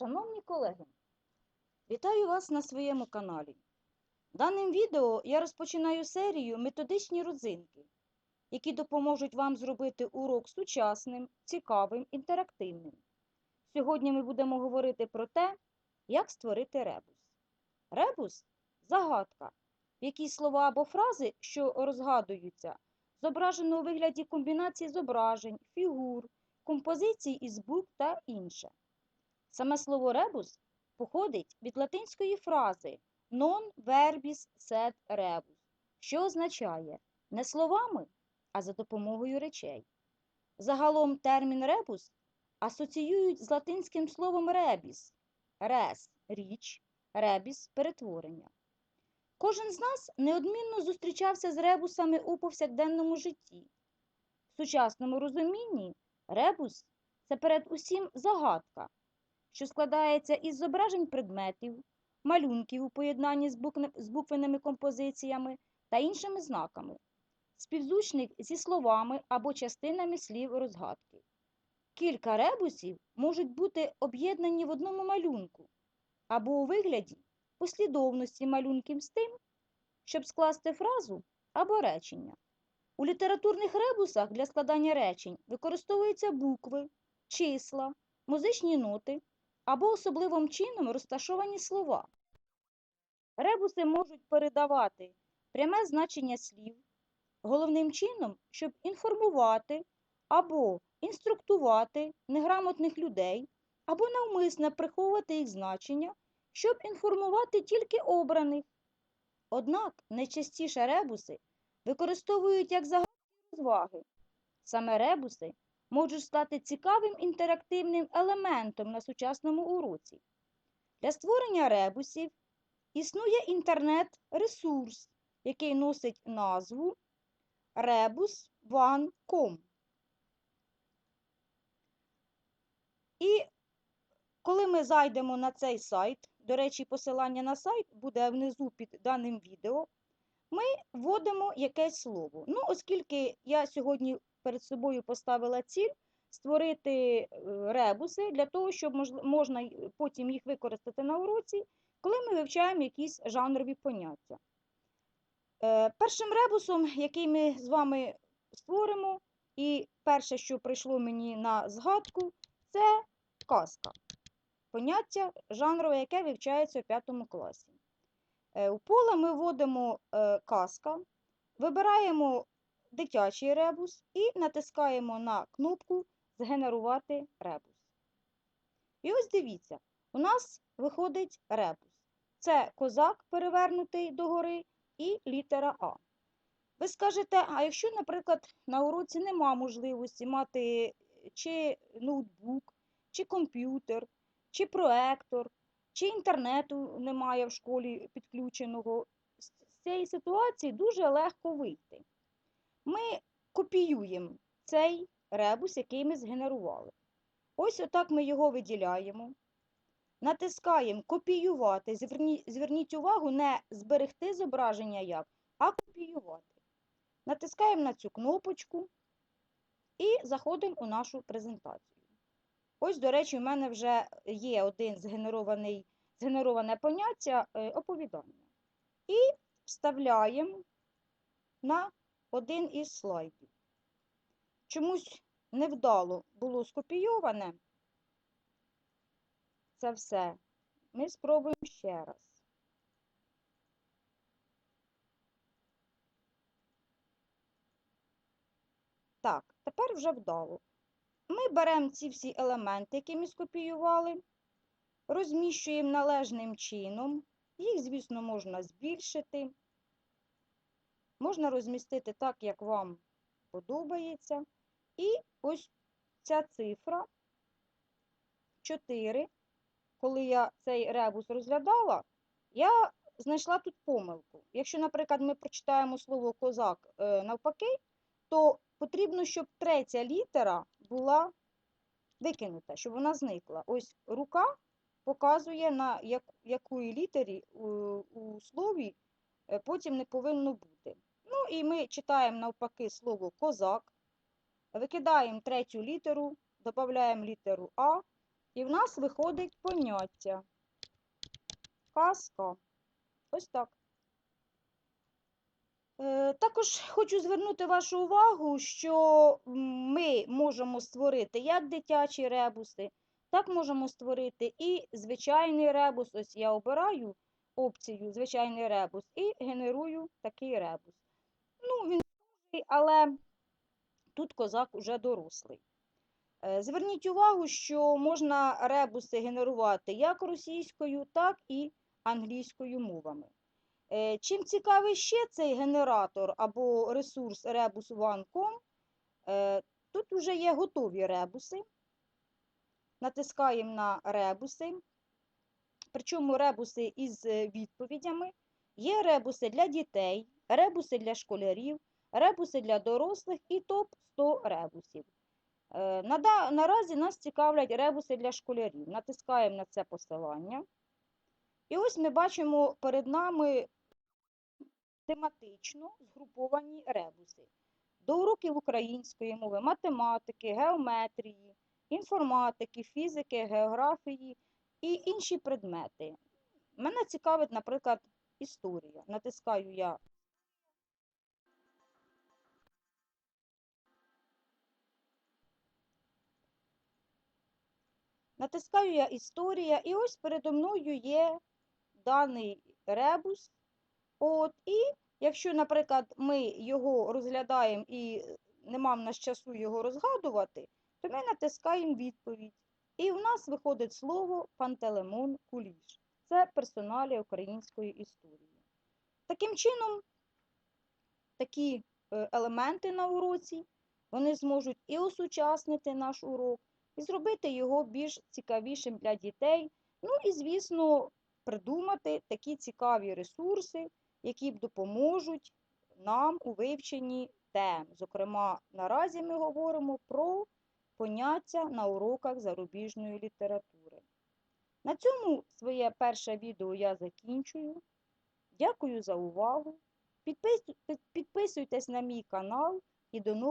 Шановні колеги, вітаю вас на своєму каналі. Даним відео я розпочинаю серію методичні родзинки, які допоможуть вам зробити урок сучасним, цікавим, інтерактивним. Сьогодні ми будемо говорити про те, як створити ребус. Ребус загадка, в якій слова або фрази, що розгадуються, зображено у вигляді комбінації зображень, фігур, композицій із букв та інше. Саме слово ребус походить від латинської фрази non verbis sed rebus, що означає не словами, а за допомогою речей. Загалом термін ребус асоціюють з латинським словом rebis res річ, ребіс перетворення. Кожен з нас неодмінно зустрічався з ребусами у повсякденному житті. В сучасному розумінні ребус це перед усім загадка що складається із зображень предметів, малюнків у поєднанні з, буквенними композиціями та іншими знаками, співзвучних зі словами або частинами слів розгадки. Кілька ребусів можуть бути об'єднані в одному малюнку або у вигляді послідовності малюнків з тим, щоб скласти фразу або речення. У літературних ребусах для складання речень використовуються букви, числа, музичні ноти або особливим чином розташовані слова. Ребуси можуть передавати пряме значення слів, головним чином, щоб інформувати або інструктувати неграмотних людей, або навмисно приховувати їх значення, щоб інформувати тільки обраних. Однак найчастіше ребуси використовують як загадки розваги. Саме ребуси можуть стати цікавим інтерактивним елементом на сучасному уроці. Для створення ребусів існує інтернет-ресурс, який носить назву rebus1.com. І коли ми зайдемо на цей сайт, до речі, посилання на сайт буде внизу під даним відео, ми вводимо якесь слово. Ну, оскільки я сьогодні перед собою поставила ціль створити е, ребуси для того, щоб можна потім їх використати на уроці, коли ми вивчаємо якісь жанрові поняття. Е, Першим ребусом, який ми з вами створимо, і перше, що прийшло мені на згадку, це казка. Поняття жанрове, яке вивчається у п'ятому класі. Е, У поле ми вводимо казка, вибираємо дитячий ребус і натискаємо на кнопку Згенерувати ребус. І ось дивіться, у нас виходить ребус. Це козак перевернутий догори і літера А. Ви скажете, а якщо, наприклад, на уроці нема можливості мати чи ноутбук, чи комп'ютер, чи проектор, чи інтернету немає в школі підключеного, з цієї ситуації дуже легко вийти. Ми копіюємо цей ребус, який ми згенерували. Ось отак ми його виділяємо. Натискаємо копіювати. Зверніть увагу, не зберегти зображення як, а копіювати. Натискаємо на цю кнопочку і заходимо у нашу презентацію. Ось, до речі, у мене вже є один згенерований, згенероване поняття е, оповідання. І вставляємо на один із слайдів. Чомусь невдало було скопійоване це все. Ми спробуємо ще раз. Так, тепер вже вдало. Ми беремо ці всі елементи, які ми скопіювали, розміщуємо належним чином. Їх, звісно, можна збільшити. Можна розмістити так, як вам подобається. І ось ця цифра 4. Коли я цей ребус розглядала, я знайшла тут помилку. Якщо, наприклад, ми прочитаємо слово козак е, навпаки, то потрібно, щоб третя літера була викинута, щоб вона зникла. Ось рука показує, на якої літері у, у слові е, потім не повинно бути. Ну і ми читаємо навпаки слово козак, викидаємо третю літеру, додаємо літеру А, І в нас виходить поняття. Казка. Ось так. Е, Також хочу звернути вашу увагу, що ми можемо створити як дитячі ребуси, так можемо створити і звичайний ребус. Ось я обираю опцію звичайний ребус і генерую такий ребус. Ну, він схожий, але тут козак уже дорослий. Е, Зверніть увагу, що можна ребуси генерувати як російською, так і англійською мовами. Е, Чим цікавий ще цей генератор або ресурс rebus1.com, е, тут вже є готові ребуси. Натискаємо на ребуси, причому ребуси із відповідями. Є ребуси для дітей, ребуси для школярів, ребуси для дорослих і топ-100 ребусів. Е, Наразі нас цікавлять ребуси для школярів. Натискаємо на це посилання. І ось ми бачимо перед нами тематично згруповані ребуси. До уроків української мови, математики, геометрії, інформатики, фізики, географії і інші предмети. Мене цікавить, наприклад, історія. Натискаю я Натискаю я історія, і ось передо мною є даний ребус. От, і якщо, наприклад, ми його розглядаємо і нема в нас часу його розгадувати, то ми натискаємо відповідь. І в нас виходить слово Пантелеймон Куліш. Це персоналія української історії. Таким чином, такі е, елементи на уроці, вони зможуть і осучаснити наш урок, і зробити його більш цікавішим для дітей. Ну і, звісно, придумати такі цікаві ресурси, які б допоможуть нам у вивченні тем. Зокрема, наразі ми говоримо про поняття на уроках зарубіжної літератури. На цьому своє перше відео я закінчую. Дякую за увагу. Підписуйтесь на мій канал і до нових